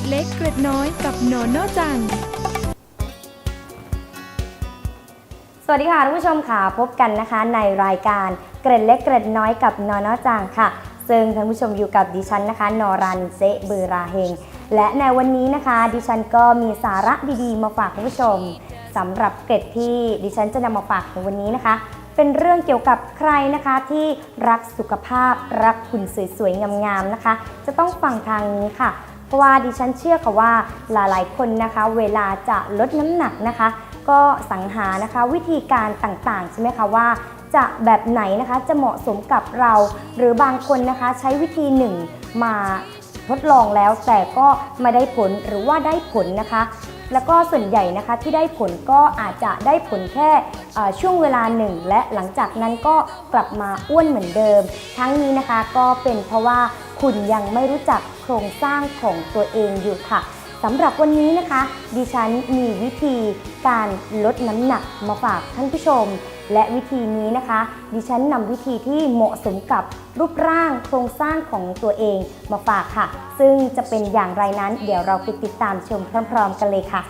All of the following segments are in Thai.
ดเล็กเกร็ดน้อยกับโนโนจัง สวัสดีค่ะท่านผู้ชมค่ะพบกันนะคะ ในรายการเกร็ดเล็กเกร็ดน้อยกับนอนอจางค่ะ ซึ่งท่านผู้ชมอยู่กับดิฉันนะคะนอรันเซเบอราเฮง และในวันนี้นะคะ ดิฉันก็มีสาระดีๆ มาฝากท่านผู้ชมสำหรับเกร็ดที่ดิฉันจะนำมาฝากในวันนี้นะคะเป็นเรื่องเกี่ยวกับใครนะคะที่รักสุขภาพรักหุ่นสวยๆงามๆนะคะ จะต้องฟังทางนี้ค่ะ เพราะว่าดิฉันเชื่อค่ะว่าหลายๆคนนะคะ เวลาจะลดน้ำหนักนะคะ ก็สังหานะคะวิธีการต่างๆใช่ไหมคะว่าจะแบบไหนนะคะจะเหมาะสมกับเรา หรือบางคนนะคะใช้วิธีหนึ่งมาทดลองแล้วแต่ก็ไม่ได้ผลหรือว่าได้ผลนะคะ แล้วก็ส่วนใหญ่นะคะที่ได้ผลก็อาจจะได้ผลแค่ช่วงเวลาหนึ่ง และหลังจากนั้นก็กลับมาอ้วนเหมือนเดิม ทั้งนี้นะคะก็เป็นเพราะว่าคุณยังไม่รู้จักโครงสร้างของตัวเองอยู่ค่ะสำหรับวันนี้นะคะ ดิฉันมีวิธีการลดน้ำหนักมาฝากท่านผู้ชม และวิธีนี้นะคะ ดิฉันนำวิธีที่เหมาะสมกับรูปร่างโครงสร้างของตัวเองมาฝากค่ะ ซึ่งจะเป็นอย่างไรนั้น เดี๋ยวเราไปติดตามชมพร้อมๆกันเลยค่ะ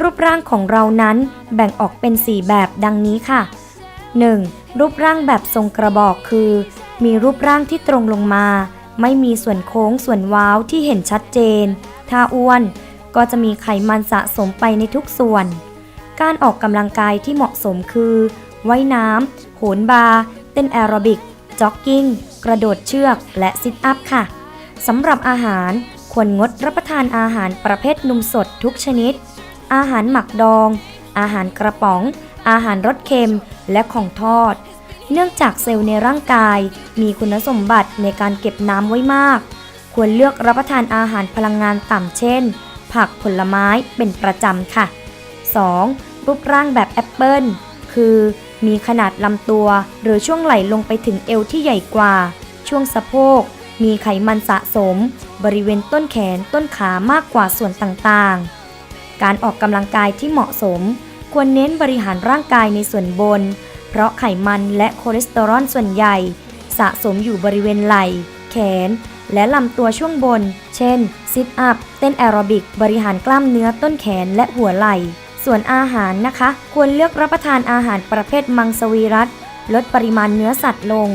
รูปร่างของเรานั้นแบ่งออกเป็น 4 แบบดังนี้ค่ะ 1. รูปร่างแบบทรงกระบอกคือ มีรูปร่างที่ตรงลงมา ไม่มีส่วนโค้งส่วนว้าวที่เห็นชัดเจน ถ้าอ้วนก็จะมีไขมันสะสมไปในทุกส่วน การออกกำลังกายที่เหมาะสมคือว่ายน้ำ โหนบาร์ เต้นแอโรบิก จ็อกกิ้ง กระโดดเชือก และซิทอัพค่ะ สำหรับอาหารควรงดรับประทานอาหารประเภทนมสดทุกชนิด อาหารหมักดอง อาหารกระป๋อง อาหารรสเค็ม และของทอด เนื่องจากเซลล์ในร่างกาย มีคุณสมบัติในการเก็บน้ำไว้มาก ควรเลือกรับประทานอาหารพลังงานต่ำเช่น ผักผลไม้เป็นประจำค่ะ 2. รูปร่างแบบแอปเปิลคือมีขนาดลำตัว หรือช่วงไหล่ลงไปถึงเอวที่ใหญ่กว่า ช่วงสะโพก มีไขมันสะสม บริเวณต้นแขนต้นขามากกว่าส่วนต่างๆ การออกกำลังกายที่เหมาะสม ควรเน้นบริหารร่างกายในส่วนบน เพราะไขมันและคอเลสเตอรอลส่วนใหญ่ สะสมอยู่บริเวณไหล่ แขน และลำตัวช่วงบน เช่นซิทอัพ เต้นแอโรบิก บริหารกล้ามเนื้อต้นแขนและหัวไหล่ ส่วนอาหารนะคะ ควรเลือกรับประทานอาหารประเภทมังสวิรัตลดปริมาณเนื้อสัตว์ลง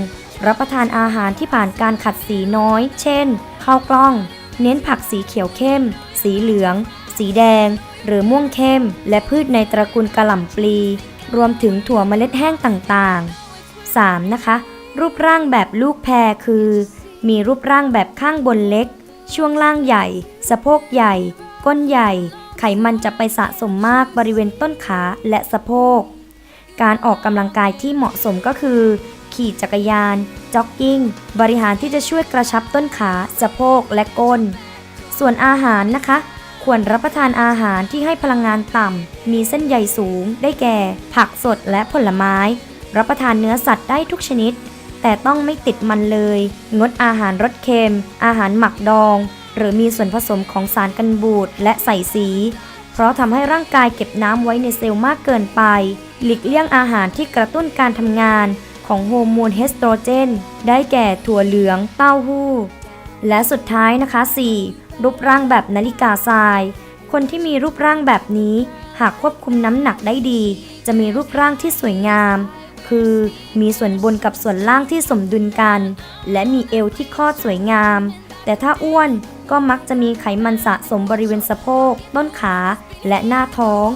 รับประทานอาหารที่ผ่านการขัดสีน้อย เช่น ข้าวกล้อง เน้นผักสีเขียวเข้ม สีเหลือง สีแดง หรือม่วงเข้ม และพืชในตระกูลกะหล่ำปลี รวมถึงถั่วเมล็ดแห้งต่างๆ 3. นะคะ รูปร่างแบบลูกแพรคือ มีรูปร่างแบบข้างบนเล็ก ช่วงล่างใหญ่ สะโพกใหญ่ ก้นใหญ่ ไขมันจะไปสะสมมากบริเวณต้นขาและสะโพก การออกกำลังกายที่เหมาะสมก็คือ ขี่จักรยาน จ็อกกิ้ง บริหารที่จะช่วยกระชับต้นขา สะโพกและก้น ส่วนอาหารนะคะ ควรรับประทานอาหารที่ให้พลังงานต่ำ มีเส้นใยสูง ได้แก่ ผักสดและผลไม้ รับประทานเนื้อสัตว์ได้ทุกชนิด แต่ต้องไม่ติดมันเลย งดอาหารรสเค็ม อาหารหมักดอง หรือมีส่วนผสมของสารกันบูดและใส่สี เพราะทำให้ร่างกายเก็บน้ำไว้ในเซลล์มากเกินไป หลีกเลี่ยงอาหารที่กระตุ้นการทำงานของโฮอร์โมนเฮสโตรเจน ได้แก่ถั่วเหลือง เต้าหู้ และสุดท้ายนะคะ 4. รูปร่างแบบนาฬิกาทราย คนที่มีรูปร่างแบบนี้ หากควบคุมน้ำหนักได้ดี จะมีรูปร่างที่สวยงาม คือมีส่วนบนกับส่วนล่างที่สมดุลกัน และมีเอวที่คลอดสวยงาม แต่ถ้าอ้วนก็มักจะมีไขมันสะสมบริเวณสะโพก ต้นขา และหน้าท้อง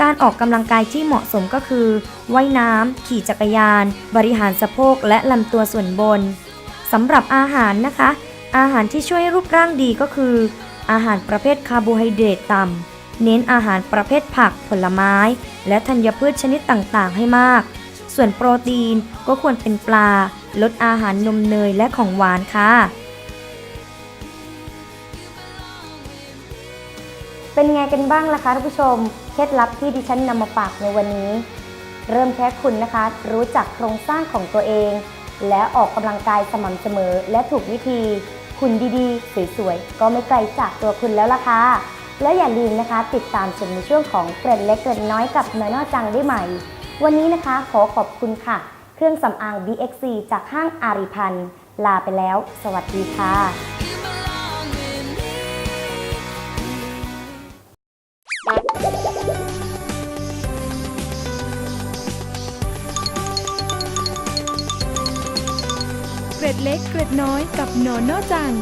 การออกกำลังกายที่เหมาะสมก็คือว่ายน้ำ ขี่จักรยาน บริหารสะโพกและลำตัวส่วนบนสำหรับอาหารนะคะ อาหารที่ช่วยให้รูปร่างดีก็คือ อาหารประเภทคาร์โบไฮเดรตต่ำเน้นอาหารประเภทผักผลไม้ และธัญพืชชนิดต่างๆ ให้มาก ส่วนโปรตีนก็ควรเป็นปลา ลดอาหารนมเนยและของหวานค่ะ เป็นไงกันบ้างล่ะคะท่านผู้ชม เคล็ดลับที่ดิฉันนำมาฝากในวันนี้ เริ่มแค่คุณนะคะ รู้จักโครงสร้างของตัวเอง และออกกำลังกายสม่ำเสมอและถูกวิธีคุณดีๆ สวยๆ ก็ไม่ไกลจากตัวคุณแล้วล่ะค่ะ แล้วอย่าลืมนะคะ ติดตามชมในช่วงของเกร็ดเล็กเกร็ดน้อยกับน้อยนอจังได้ใหม่ วันนี้นะคะขอขอบคุณค่ะ เครื่องสำอาง BXC จากห้างอาริพันธ์ลาไปแล้ว สวัสดีค่ะ เกร็ดเล็กเกร็ดน้อยกับโนโนจัง